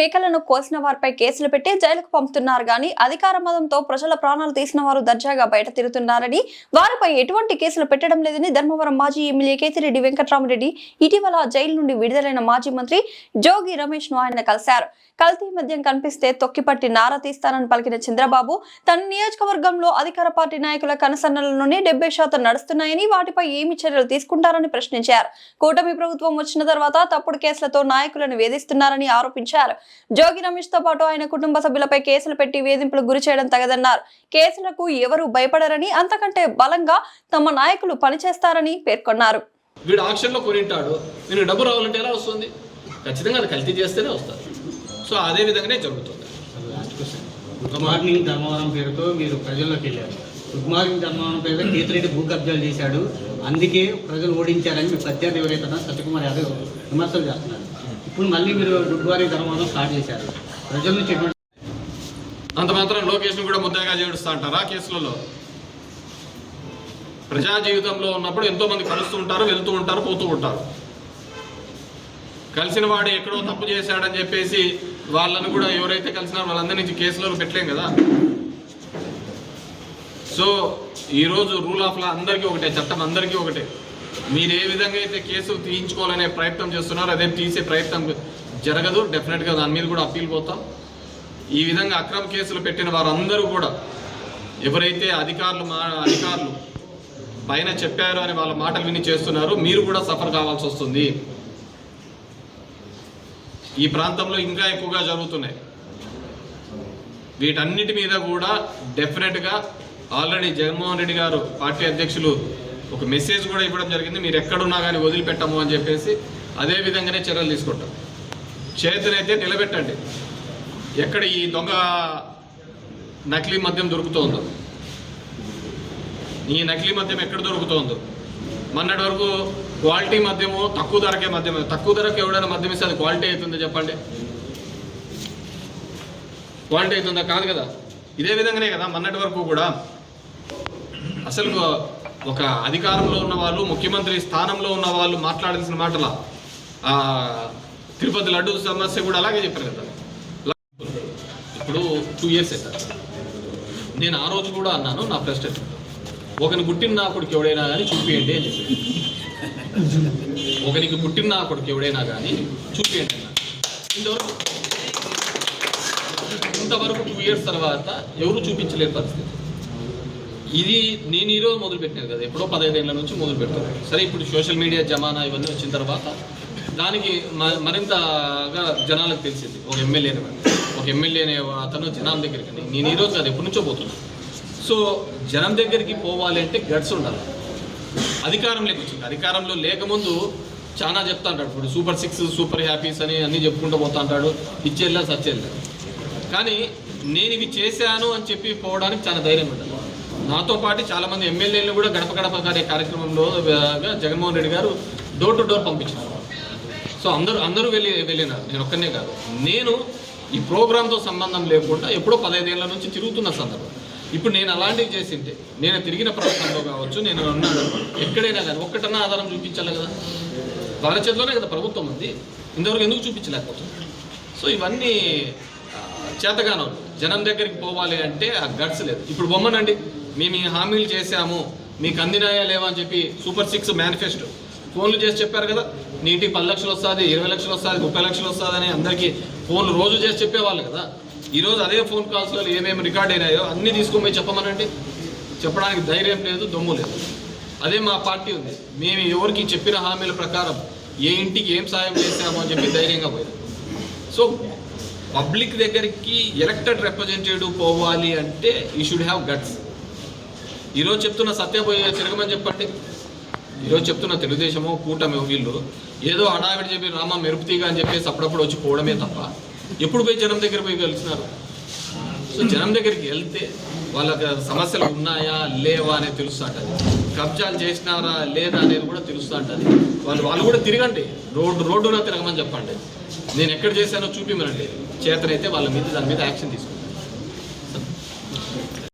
మేకలను కోసిన వారిపై కేసులు పెట్టి జైలుకు పంపుతున్నారు గాని అధికార మదంతో ప్రజల ప్రాణాలు తీసిన వారు దర్జాగా బయట తిరుగుతున్నారని వారిపై ఎటువంటి కేసులు పెట్టడం లేదని ధర్మవరం మాజీ ఎమ్మెల్యే కేతిరెడ్డి వెంకట్రామరెడ్డి ఇటీవల జైలు నుండి విడుదలైన మాజీ మంత్రి జోగి రమేష్ను ఆయన కలిశారు. కల్తీ మద్యం కనిపిస్తే తొక్కిపట్టి నారా తీస్తానని పలికిన చంద్రబాబు తన నియోజకవర్గంలో అధికార పార్టీ నాయకుల కనసన్నలలోనే డెబ్బై శాతం నడుస్తున్నాయని వాటిపై ఏమి చర్యలు తీసుకుంటారని ప్రశ్నించారు. కూటమి ప్రభుత్వం వచ్చిన తర్వాత తప్పుడు కేసులతో నాయకులను వేధిస్తున్నారని ఆరోపించారు. జోగి రమేష్తో పాటు ఆయన కుటుంబ సభ్యులపై కేసులు పెట్టి వేధింపులకు గురి చేయడం తగదన్నారు. కేసులకు ఎవరు భయపడరని అంతకంటే బలంగా తమ నాయకులు పనిచేస్తారని పేర్కొన్నారు. వీడు ఆక్షన్లో కొనింటాడు నేను డబ్బు రావాలంటే ఎలా వస్తుంది? ఖచ్చితంగా అది కల్తీ చేస్తేనే వస్తుంది. సో అదే విధంగానే జరుగుతుంది. గుడ్ మార్నింగ్ ధర్మవరం పేరుతో మీరు ప్రజల్లోకి వెళ్ళారు. గుడ్ మార్నింగ్ ధర్మవరం పేరుతో కేతిరెడ్డి భూ కబ్జాలు చేశాడు. అందుకే ప్రజలు ఓడించారని మీ ప్రత్యర్థి ఎవరైతే సత్యకుమార్ యాదవ్ విమర్శలు చేస్తున్నారు. ఇప్పుడు మళ్ళీ మీరు గుడ్ మార్నింగ్ ధర్మవరం స్టార్ట్ చేశారు. ప్రజల నుంచి ఎటువంటి అంత మాత్రం లోకేష్ను కూడా ముద్దగా చేడుస్తా అంటారా కేసులలో? ప్రజా జీవితంలో ఉన్నప్పుడు ఎంతో మంది కలుస్తూ ఉంటారు వెళ్తూ ఉంటారు పోతూ ఉంటారు. కలిసిన వాడు ఎక్కడో తప్పు చేశాడని చెప్పేసి వాళ్ళను కూడా ఎవరైతే కలిసినారో వాళ్ళందరి నుంచి కేసులలో పెట్టలేం కదా. సో ఈరోజు రూల్ ఆఫ్ లా అందరికీ ఒకటే చట్టం అందరికీ ఒకటే. మీరు ఏ విధంగా అయితే కేసు తీయించుకోవాలనే ప్రయత్నం చేస్తున్నారో అదే తీసే ప్రయత్నం జరగదు. డెఫినెట్గా దాని మీద కూడా అప్పీల్ పోతాం. ఈ విధంగా అక్రమ కేసులు పెట్టిన వారందరూ కూడా ఎవరైతే అధికారులు మా అధికారులు పైన చెప్పారు అని వాళ్ళ మాటలు విని చేస్తున్నారు మీరు కూడా సఫర్ కావాల్సి వస్తుంది. ఈ ప్రాంతంలో ఇంకా ఎక్కువగా జరుగుతున్నాయి. వీటన్నిటి మీద కూడా డెఫినెట్గా ఆల్రెడీ జగన్మోహన్ రెడ్డి గారు పార్టీ అధ్యక్షులు ఒక మెసేజ్ కూడా ఇవ్వడం జరిగింది మీరు ఎక్కడున్నా కానీ వదిలిపెట్టము అని చెప్పేసి అదే విధంగానే చర్యలు తీసుకుంటాం. చేతనైతే నిలబెట్టండి. ఎక్కడ ఈ దొంగ నకిలీ మద్యం దొరుకుతోందో ఈ నకిలీ మద్యం ఎక్కడ దొరుకుతోందో మొన్నటి వరకు క్వాలిటీ మద్యము తక్కువ ధరకే మద్యం తక్కువ ధరకు ఎవడైనా మద్యం ఇస్తే అది క్వాలిటీ అవుతుందో చెప్పండి. క్వాలిటీ అవుతుందా? కాదు కదా. ఇదే విధంగానే కదా మొన్నటి వరకు కూడా. అసలు ఒక అధికారంలో ఉన్న వాళ్ళు ముఖ్యమంత్రి స్థానంలో ఉన్న వాళ్ళు మాట్లాడాల్సిన మాటల తిరుపతి లడ్డు సమస్య కూడా అలాగే చెప్పారు కదా. ఇప్పుడు టూ ఇయర్స్ అవుతారు నేను ఆ రోజు కూడా అన్నాను నా ప్రశ్న ఒకని పుట్టిన నా కొడుకు ఎవడైనా కానీ చూపియండి అని చెప్పి ఒకనికి పుట్టిన నా కొడుకు ఎవడైనా కానీ చూపియండి ఇంతవరకు ఇంతవరకు టూ ఇయర్స్ తర్వాత ఎవరు చూపించలేని పరిస్థితి. ఇది నేను ఈరోజు మొదలు పెట్టాను కదా ఎప్పుడో పదహైదేళ్ళ నుంచి మొదలు పెట్టాను సరే ఇప్పుడు సోషల్ మీడియా జమానా ఇవన్నీ వచ్చిన తర్వాత దానికి మ- మరింతగా జనాలకు తెలిసింది. ఒక ఎమ్మెల్యే ఒక ఎమ్మెల్యే అనే అతను జనం దగ్గరికి నేను ఈరోజు కాదు ఎప్పటి నుంచో పోతున్నాను సో జనం దగ్గరికి పోవాలి అంటే గట్స్ ఉండాలి. అధికారం లేకొచ్చింది. అధికారంలో లేకముందు చాలా చెప్తా అంటాడు. ఇప్పుడు సూపర్ సిక్స్ సూపర్ హ్యాపీస్ అని అన్నీ చెప్పుకుంటూ పోతా అంటాడు. ఇచ్చేళ్ళ సచ్చేళ్ళ కానీ నేను ఇవి చేశాను అని చెప్పి పోవడానికి చాలా ధైర్యం ఉండాలి. నాతో పాటు చాలా మంది ఎమ్మెల్యేలు కూడా గడప గడప కార్యక్రమంలో జగన్మోహన్ రెడ్డి గారు డోర్ టు డోర్ పంపించారు. సో అందరూ అందరూ వెళ్ళి వెళ్ళినారు. నేను ఒక్కనే కాదు. నేను ఈ ప్రోగ్రాంతో సంబంధం లేకుండా ఎప్పుడో పదహైదేళ్ళ నుంచి తిరుగుతున్న సందర్భం. ఇప్పుడు నేను అలాంటివి చేసింటే నేను తిరిగిన ప్రాంతంలో కావచ్చు నేను ఉన్నాను. ఎక్కడైనా కానీ ఒక్కటన్నా ఆధారం చూపించాలి కదా. వాళ్ళ చేతిలోనే కదా ప్రభుత్వం ఉంది. ఇంతవరకు ఎందుకు చూపించలేకపోతుంది సో ఇవన్నీ ఆ, చేతగానం జనం దగ్గరికి పోవాలి అంటే ఆ గట్స్ లేదు. ఇప్పుడు బొమ్మనండి. మేము ఈ హామీలు చేశాము మీకు అందినాయా లేవా అని చెప్పి సూపర్ సిక్స్ మేనిఫెస్టో. ఫోన్లు చేసి చెప్పారు కదా నీటి పది లక్షలు వస్తుంది ఇరవై లక్షలు వస్తుంది ముప్పై లక్షలు వస్తుంది అని అందరికీ ఫోన్లు రోజు చేసి చెప్పేవాళ్ళు కదా. ఈరోజు అదే ఫోన్ కాల్స్లో ఏమేమి రికార్డ్ అయినాయో అన్నీ తీసుకొని చెప్పమనండి. చెప్పడానికి ధైర్యం లేదు దమ్ము లేదు. అదే మా పార్టీ ఉంది. మేము ఎవరికి చెప్పిన హామీల ప్రకారం ఏ ఇంటికి ఏం సాయం చేశాము అని చెప్పి ధైర్యంగా పోయాం సో పబ్లిక్ దగ్గరికి ఎలక్టెడ్ రిప్రజెంటేటివ్ పోవాలి అంటే యూ షుడ్ హ్యావ్ గట్స్ ఈరోజు చెప్తున్న సత్యపోయే తిరగమని చెప్పండి. ఈరోజు చెప్తున్న తెలుగుదేశము కూటమి వీళ్ళు ఏదో హడావిడి చెప్పి రామ మెరుపుతీగా అని చెప్పేసి అప్పుడప్పుడు వచ్చి పోవడమే తప్ప ఎప్పుడు పోయి జనం దగ్గర పోయి కలిసినారు సో జనం దగ్గరికి వెళ్తే వాళ్ళకి సమస్యలు ఉన్నాయా లేవా అనేది తెలుస్తుంటుంది. కబ్జాలు చేసినారా లేదా అనేది కూడా తెలుస్తుంటుంది. వాళ్ళు వాళ్ళు కూడా తిరగండి. రోడ్డు రోడ్డున తిరగమని చెప్పండి. నేను ఎక్కడ చేశానో చూపిమనండి చేతనైతే వాళ్ళ మీద దాని మీద యాక్షన్ తీసుకుంటాను